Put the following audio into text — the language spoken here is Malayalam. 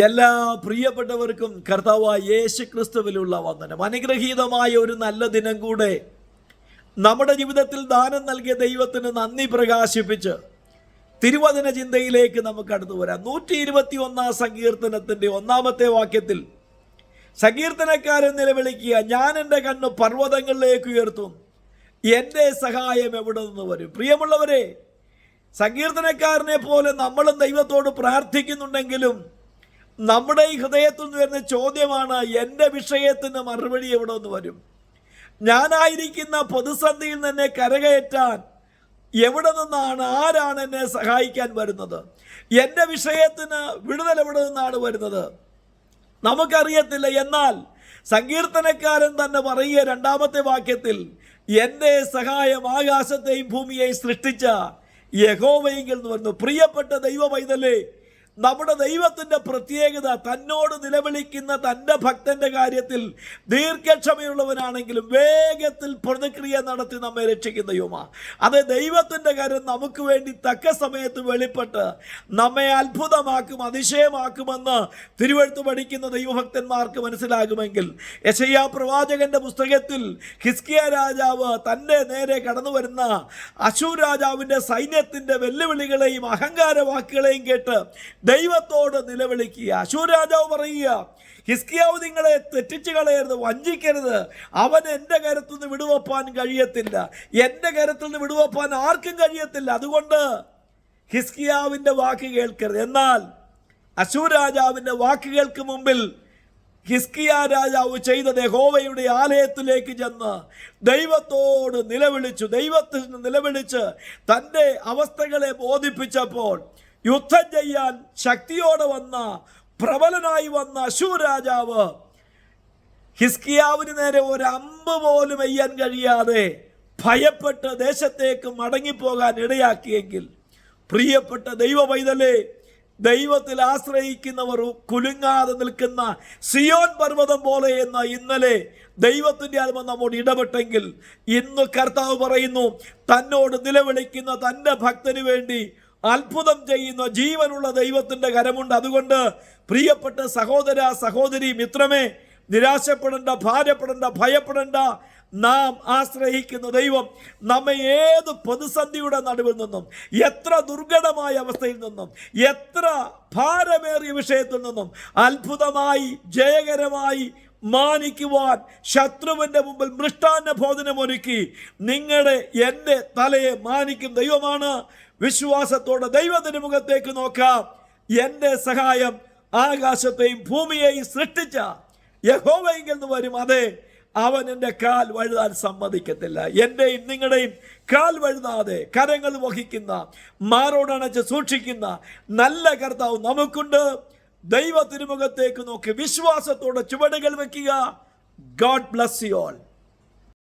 എല്ലാ പ്രിയപ്പെട്ടവർക്കും കർത്താവായ യേശു ക്രിസ്തുവിലുള്ള വന്ദനം. അനുഗ്രഹീതമായ ഒരു നല്ല ദിനം കൂടെ നമ്മുടെ ജീവിതത്തിൽ ദാനം നൽകിയ ദൈവത്തിന് നന്ദി പ്രകാശിപ്പിച്ച് തിരുവചന ചിന്തയിലേക്ക് നമുക്ക് അടുത്തു വരാം. നൂറ്റി ഇരുപത്തി ഒന്നാം സങ്കീർത്തനത്തിന്റെ ഒന്നാമത്തെ വാക്യത്തിൽ സങ്കീർത്തനക്കാരൻ നിലവിളിക്കുക ഞാൻ എന്റെ കണ്ണ് പർവതങ്ങളിലേക്ക് ഉയർത്തും എന്റെ സഹായം എവിടെ നിന്ന് വരും? പ്രിയമുള്ളവരെ സങ്കീർത്തനക്കാരനെ പോലെ നമ്മളും ദൈവത്തോട് പ്രാർത്ഥിക്കുന്നുണ്ടെങ്കിലും നമ്മുടെ ഈ ഹൃദയത്തിൽ നിന്ന് വരുന്ന ചോദ്യമാണ് എന്റെ വിഷയത്തിന് മറുപടി എവിടെ നിന്ന് വരും? ഞാനായിരിക്കുന്ന പ്രതിസന്ധിയിൽ നിന്ന് കരകയറ്റാൻ എവിടെ നിന്നാണ് ആരാണ് എന്നെ സഹായിക്കാൻ വരുന്നത്? എന്റെ വിഷയത്തിന് വിടുതൽ എവിടെ നിന്നാണ് വരുന്നത്? നമുക്കറിയത്തില്ല. എന്നാൽ സങ്കീർത്തനക്കാരൻ തന്നെ പറയുക രണ്ടാമത്തെ വാക്യത്തിൽ എന്റെ സഹായം ആകാശത്തെയും ഭൂമിയെയും സൃഷ്ടിച്ച യഹോവയെങ്കിൽ എന്ന് പറഞ്ഞു പ്രിയപ്പെട്ട ദൈവ പൈതലേ നമ്മുടെ ദൈവത്തിന്റെ പ്രത്യേകത തന്നോട് നിലവിളിക്കുന്ന തന്റെ ഭക്തന്റെ കാര്യത്തിൽ ദീർഘക്ഷമയുള്ളവനാണെങ്കിലും വേഗത്തിൽ പ്രതിക്രിയ നടത്തി നമ്മെ രക്ഷിക്കുന്ന യുമ അത് ദൈവത്തിന്റെ കാര്യം നമുക്ക് വേണ്ടി തക്ക സമയത്ത് വെളിപ്പെട്ട് നമ്മെ അത്ഭുതമാക്കും അതിശയമാക്കുമെന്ന് തിരുവഴുത്ത് പഠിക്കുന്ന ദൈവഭക്തന്മാർക്ക് മനസ്സിലാകുമെങ്കിൽ യശയ്യ പ്രവാചകന്റെ പുസ്തകത്തിൽ ഹിസ്കിയ രാജാവ് തന്റെ നേരെ കടന്നു വരുന്ന അശൂർ രാജാവിന്റെ സൈന്യത്തിന്റെ വെല്ലുവിളികളെയും അഹങ്കാര വാക്കുകളെയും കേട്ട് ദൈവത്തോട് നിലവിളിക്കുക. അശൂർ രാജാവ് പറയുക ഹിസ്കിയാവ് നിങ്ങളെ തെറ്റിച്ചു കളയരുത് വഞ്ചിക്കരുത്. അവൻ എന്റെ കരത്തിൽ നിന്ന് വിടുവപ്പാൻ കഴിയത്തില്ല. എന്റെ കരത്തിൽ നിന്ന് വിടുവപ്പാൻ ആർക്കും കഴിയത്തില്ല. അതുകൊണ്ട് ഹിസ്കിയാവിന്റെ വാക്ക് കേൾക്കരുത്. എന്നാൽ അശൂർ രാജാവിന്റെ വാക്കുകൾക്ക് മുമ്പിൽ ഹിസ്കിയ രാജാവ് ചെയ്ത യഹോവയുടെ ആലയത്തിലേക്ക് ചെന്ന് ദൈവത്തോട് നിലവിളിച്ചു. നിന്ന് നിലവിളിച്ച് തന്റെ അവസ്ഥകളെ ബോധിപ്പിച്ചപ്പോൾ യുദ്ധം ചെയ്യാൻ ശക്തിയോടെ വന്ന പ്രബലനായി വന്ന അശൂർ രാജാവ് ഹിസ്കിയാവിന് നേരെ ഒരു അമ്പ് പോലും എയ്യാൻ കഴിയാതെ ഭയപ്പെട്ട് ദേശത്തേക്ക് മടങ്ങിപ്പോകാൻ ഇടയാക്കിയെങ്കിൽ പ്രിയപ്പെട്ട ദൈവ പൈതലേ ദൈവത്തിൽ ആശ്രയിക്കുന്നവർ കുലുങ്ങാതെ നിൽക്കുന്ന സിയോൻ പർവതം പോലെ എന്ന ഇന്നലെ ദൈവത്തിന്റെ ആത്മ നമ്മോട് ഇടപെട്ടെങ്കിൽ ഇന്ന് കർത്താവ് പറയുന്നു തന്നോട് നിലവിളിക്കുന്ന തന്റെ ഭക്തന് വേണ്ടി അത്ഭുതം ചെയ്യുന്ന ജീവനുള്ള ദൈവത്തിന്റെ കരമുണ്ട്. അതുകൊണ്ട് പ്രിയപ്പെട്ട സഹോദര സഹോദരി മിത്രമേ നിരാശപ്പെടേണ്ട ഭാരപ്പെടേണ്ട ഭയപ്പെടേണ്ട. നാം ആശ്രയിക്കുന്ന ദൈവം നമ്മെ ഏത് പ്രതിസന്ധിയുടെ നടുവിൽ നിന്നും എത്ര ദുർഘടമായ അവസ്ഥയിൽ നിന്നും എത്ര ഭാരമേറിയ വിഷയത്തിൽ നിന്നും അത്ഭുതമായി ജയകരമായി മാനിക്കുവാൻ ശത്രുവിന്റെ മുമ്പിൽ മൃഷ്ടാന്ന ഭോജനമൊരുക്കി നിങ്ങളുടെ എന്റെ തലയെ മാനിക്കും ദൈവമാണ്. വിശ്വാസത്തോടെ ദൈവത്തിന്റെ മുഖത്തേക്ക് നോക്കാം. എന്റെ സഹായം ആകാശത്തെയും ഭൂമിയെയും സൃഷ്ടിച്ച യഹോവയെങ്കിൽ നിന്ന് വരും. അതെ അവൻ എന്റെ കാൽ വഴുതാൻ സമ്മതിക്കത്തില്ല. എന്റെയും നിങ്ങളുടെയും കാൽ വഴുതാതെ കരങ്ങൾ വഹിക്കുന്ന മാറോടണച്ച് സൂക്ഷിക്കുന്ന നല്ല കർത്താവ് നമുക്കുണ്ട്. ദൈവ തിരുമുഖത്തേക്ക് നോക്കി വിശ്വാസത്തോടെ ചുവടുകൾ വെക്കുക. God bless you all